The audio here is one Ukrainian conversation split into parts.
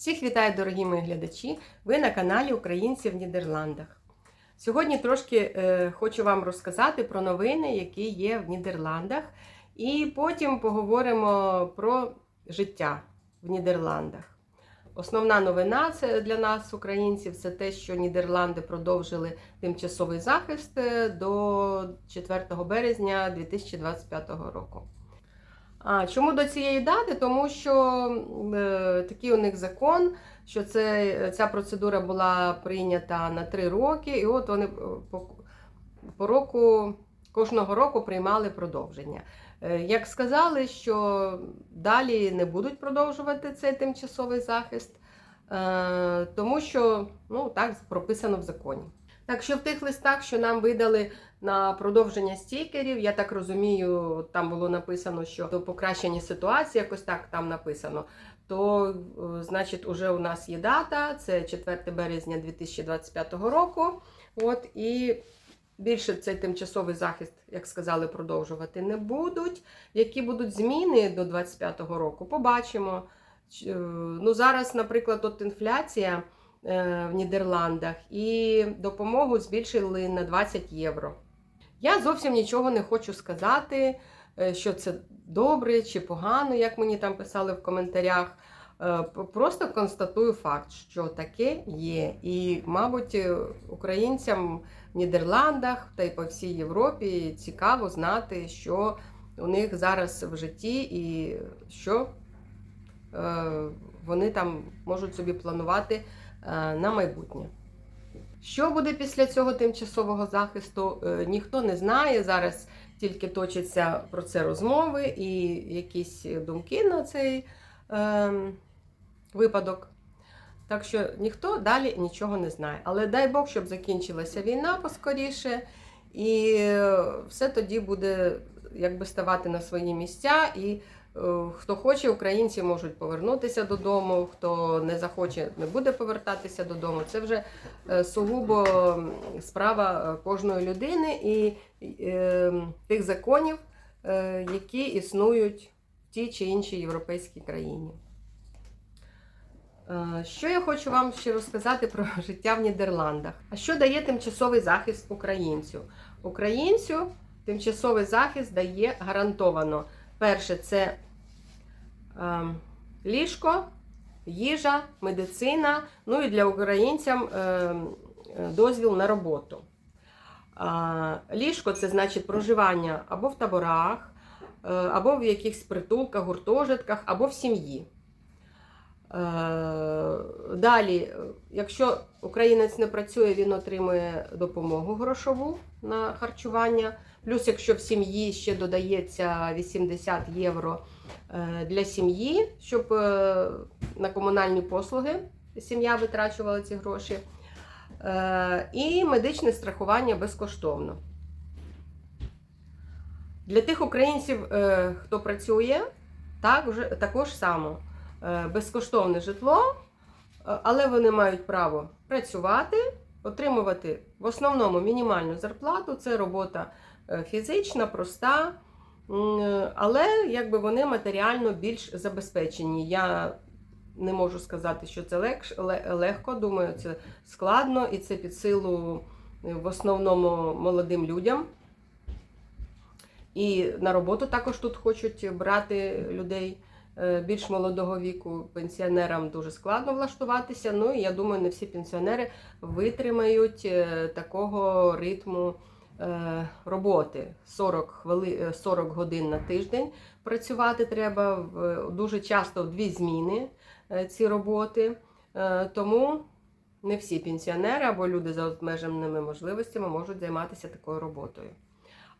Всіх вітаю, дорогі мої глядачі! Ви на каналі Українці в Нідерландах. Сьогодні трошки е, хочу вам розказати про новини, які є в Нідерландах, і потім поговоримо про життя в Нідерландах. Основна новина це для нас, українців, це те, що Нідерланди продовжили тимчасовий захист е, до 4 березня 2025 року. А чому до цієї дати? Тому що е, такий у них закон, що це, ця процедура була прийнята на три роки, і от вони по, по року, кожного року приймали продовження. Е, як сказали, що далі не будуть продовжувати цей тимчасовий захист, е, тому що ну, так прописано в законі. Так що в тих листах, що нам видали на продовження стікерів, я так розумію, там було написано, що до покращення ситуації, якось так там написано. То, е, значить, уже у нас є дата, це 4 березня 2025 року. От і більше цей тимчасовий захист, як сказали, продовжувати не будуть. Які будуть зміни до 2025 року, побачимо. Е, Ну, зараз, наприклад, от інфляція в Нідерландах і допомогу збільшили на 20 євро. Я зовсім нічого не хочу сказати, е, що це добре чи погано, як мені там писали в коментарях. Е, Просто констатую факт, що таке є. І, мабуть, е, українцям в Нідерландах та й по всій Європі цікаво знати, що у них зараз в житті і що е, вони там можуть собі планувати е, на майбутнє. Що буде після цього тимчасового захисту, е, ніхто не знає. Зараз тільки точаться про це розмови і якісь думки на цей е, випадок. Так що ніхто далі нічого не знає. Але дай Бог, щоб закінчилася війна поскоріше, і е, все тоді буде якби ставати на свої місця. І е, хто хоче, українці можуть повернутися додому, хто не захоче, не буде повертатися додому. Це вже е, сугубо справа е, кожної людини і тих законів, які існують в тій чи іншій європейській країні. Що я хочу вам ще розказати про життя в Нідерландах? А що дає тимчасовий захист українцю? Українцю тимчасовий захист дає гарантовано. Перше, це е, ліжко, їжа, медицина, ну і для українцям е, е, дозвіл на роботу. А, Ліжко це значить проживання або в таборах, е, або в якихось притулках, гуртожитках, або в сім'ї. Е, Далі, якщо українець не працює, він отримує допомогу грошову на харчування. Плюс, якщо в сім'ї ще додається 80 євро е, для сім'ї, щоб е, на комунальні послуги сім'я витрачувала ці гроші. І медичне страхування безкоштовно. Для тих українців, хто працює, так, також само безкоштовне житло, е, але вони мають право працювати, отримувати в основному мінімальну зарплату. Це робота е, фізична, проста, е, але якби вони матеріально більш забезпечені. Я не можу сказати, що це легко. Думаю, це складно і це під силу е, в основному молодим людям. І на роботу також тут хочуть брати людей е, більш молодого віку. Пенсіонерам дуже складно влаштуватися. Ну і я думаю, не всі пенсіонери витримають е, такого ритму е, роботи. 40, хвили... е, 40 годин на тиждень працювати треба дуже часто в дві зміни е, ці роботи. Е, Тому не всі пенсіонери або люди за обмеженими можливостями можуть займатися такою роботою.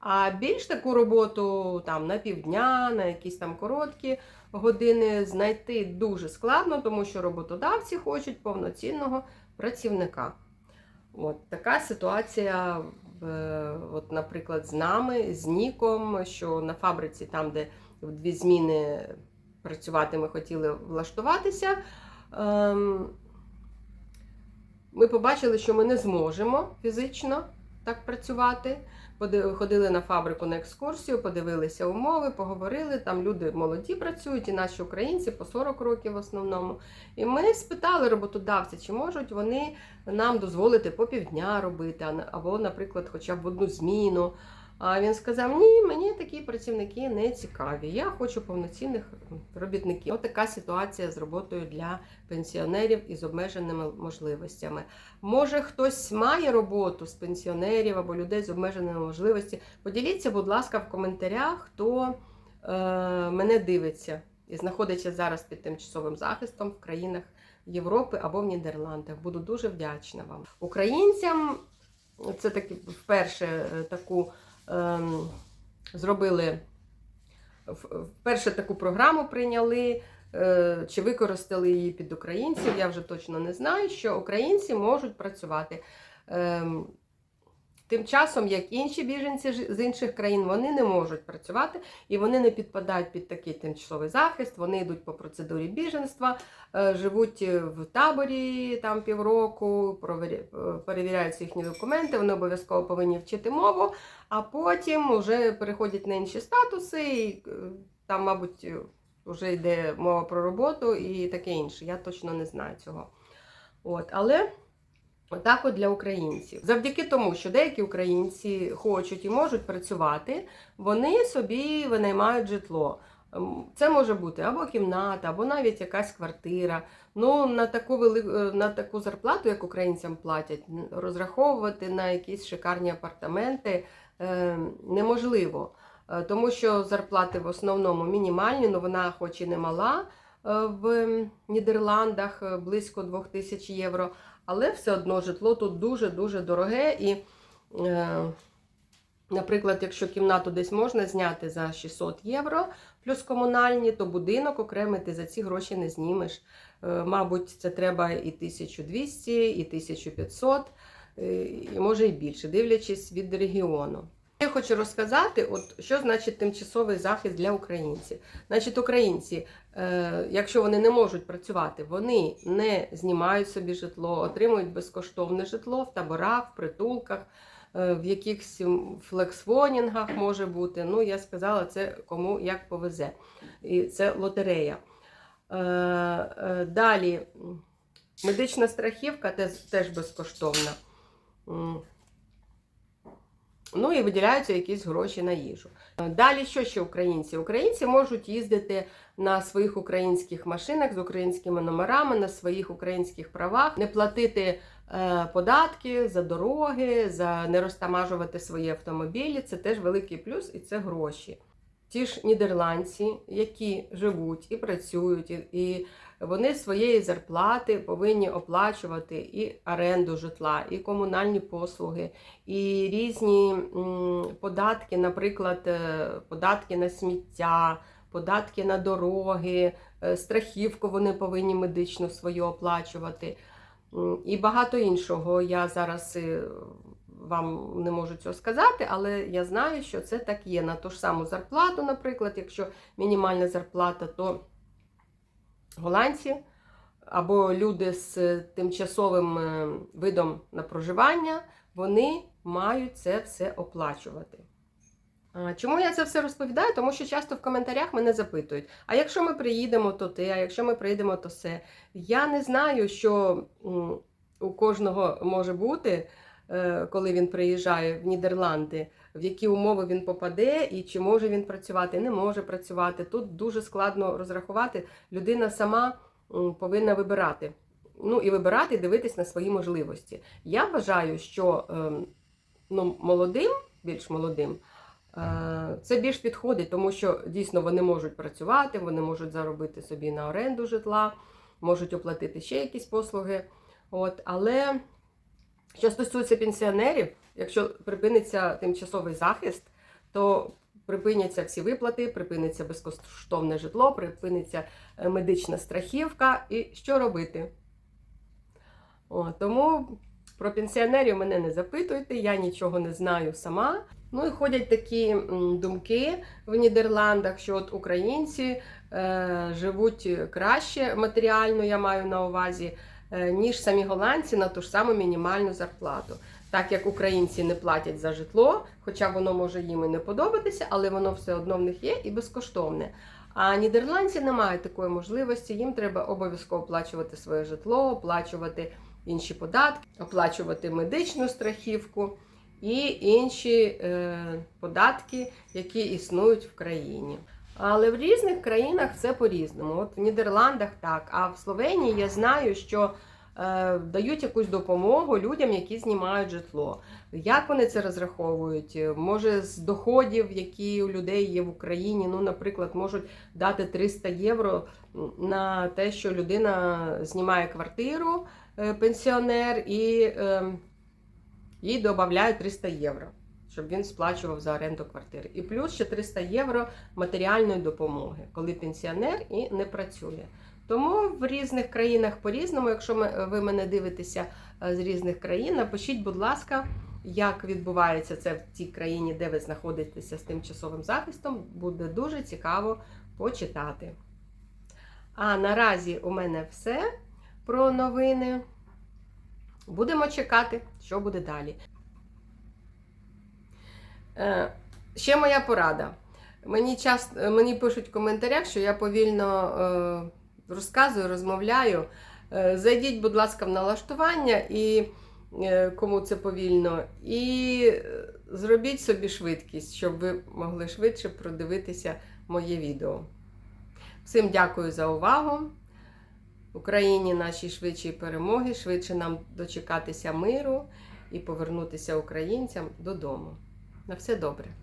А більш таку роботу там на півдня, на якісь там короткі години знайти дуже складно, тому що роботодавці хочуть повноцінного працівника. От така ситуація, от, наприклад, з нами, з Ніком, що на фабриці, там, де в дві зміни працювати ми хотіли влаштуватися. ем, Ми побачили, що ми не зможемо фізично так працювати. Ходили на фабрику на екскурсію, подивилися умови, поговорили. Там люди молоді працюють, і наші українці по 40 років в основному. І ми спитали роботодавця, чи можуть вони нам дозволити по півдня робити, або, наприклад, хоча б одну зміну. А він сказав: ні, мені такі працівники не цікаві. Я хочу повноцінних робітників. Ось така ситуація з роботою для пенсіонерів із обмеженими можливостями. Може, хтось має роботу з пенсіонерів або людей з обмеженими можливостями. Поділіться, будь ласка, в коментарях, хто е, мене дивиться і знаходиться зараз під тимчасовим захистом в країнах Європи або в Нідерландах. Буду дуже вдячна вам. Українцям це таки вперше е, таку зробили в- вперше таку програму прийняли. е, Чи використали її під українців, я вже точно не знаю, що українці можуть працювати. Тим часом, як інші біженці з інших країн, вони не можуть працювати і вони не підпадають під такий тимчасовий захист. Вони йдуть по процедурі біженства, е, живуть в таборі там півроку, е, перевіряються їхні документи. Вони обов'язково повинні вчити мову, а потім вже переходять на інші статуси. І е, там, мабуть, вже йде мова про роботу і таке інше. Я точно не знаю цього. От, але отак от для українців. Завдяки тому, що деякі українці хочуть і можуть працювати, вони собі винаймають житло. Ем, Це може бути або кімната, або навіть якась квартира. Ну, на таку вели... е, на таку зарплату, як українцям платять, розраховувати на якісь шикарні апартаменти е, неможливо. Е, Тому що зарплати в основному мінімальні, ну вона хоч і не мала е, в Нідерландах близько 2000 євро, але все одно житло тут дуже-дуже дороге. І, е, наприклад, якщо кімнату десь можна зняти за 600 євро плюс комунальні, то будинок окремий ти за ці гроші не знімеш. Е, Мабуть, це треба і 1200, і 1500, е, і може і більше, дивлячись від регіону. Я хочу розказати, от що значить тимчасовий захист для українців. Значить, українці, е, якщо вони не можуть працювати, вони не знімають собі житло, отримують безкоштовне житло в таборах, в притулках, е, в якихось флексфонінгах може бути. Ну, я сказала, це кому як повезе. І це лотерея. Е, е, Далі медична страхівка теж безкоштовна. Ну і виділяються якісь гроші на їжу. Далі що ще українці? Українці можуть їздити на своїх українських машинах з українськими номерами, на своїх українських правах, не платити е, податки за дороги, за не розтамажувати свої автомобілі. Це теж великий плюс і це гроші. Ті ж нідерландці, які живуть і працюють, і вони своєї зарплати повинні оплачувати і оренду житла, і комунальні послуги, і різні податки, наприклад, е, податки на сміття, податки на дороги, е, страхівку вони повинні медичну свою оплачувати. І багато іншого. Я зараз е, вам не можу цього сказати, але я знаю, що це так є. На ту ж саму зарплату, наприклад, якщо мінімальна зарплата, то голландці або люди з тимчасовим е, видом на проживання, вони мають це все оплачувати. Чому я це все розповідаю? Тому що часто в коментарях мене запитують: а якщо ми приїдемо, то те, а якщо ми приїдемо, то все. Я не знаю, що у кожного може бути, коли він приїжджає в Нідерланди, в які умови він попаде і чи може він працювати, не може працювати. Тут дуже складно розрахувати. Людина сама повинна вибирати. Ну і вибирати, і дивитись на свої можливості. Я вважаю, що ем, ну, молодим, більш молодим, е, це більш підходить, тому що дійсно вони можуть працювати, вони можуть заробити собі на оренду житла, можуть оплатити ще якісь послуги. От, але що стосується пенсіонерів, якщо припиниться тимчасовий захист, то припиняться всі виплати, припиниться безкоштовне житло, припиниться е, медична страхівка. І що робити? О, тому про пенсіонерів мене не запитуйте, я нічого не знаю сама. Ну і ходять такі думки в Нідерландах, що от українці е, живуть краще матеріально, я маю на увазі, ніж самі голландці на ту ж саму мінімальну зарплату. Так як українці не платять за житло, хоча воно може їм і не подобатися, але воно все одно в них є і безкоштовне. А нідерландці не мають такої можливості, їм треба обов'язково оплачувати своє житло, оплачувати інші податки, оплачувати медичну страхівку і інші е, податки, які існують в країні. Але в різних країнах це по-різному. От в Нідерландах так, а в Словенії я знаю, що е, дають якусь допомогу людям, які знімають житло. Як вони це розраховують? Може, з доходів, які у людей є в Україні, ну, наприклад, можуть дати 300 євро на те, що людина знімає квартиру, е, пенсіонер, і е, їй додають 300 євро, щоб він сплачував за оренду квартири. І плюс ще 300 євро матеріальної допомоги, коли пенсіонер і не працює. Тому в різних країнах по-різному, якщо ви мене дивитеся е, з різних країн, напишіть, будь ласка, як відбувається це в тій країні, де ви знаходитеся з тимчасовим захистом. Буде дуже цікаво почитати. А наразі у мене все про новини. Будемо чекати, що буде далі. Е, ще моя порада. Мені, час, мені пишуть в коментарях, що я повільно е, розказую, розмовляю. Е, зайдіть, будь ласка, в налаштування і е, кому це повільно, і е, зробіть собі швидкість, щоб ви могли швидше продивитися моє відео. Всім дякую за увагу. Україні нашій швидшій перемоги, швидше нам дочекатися миру і повернутися українцям додому. На все добре.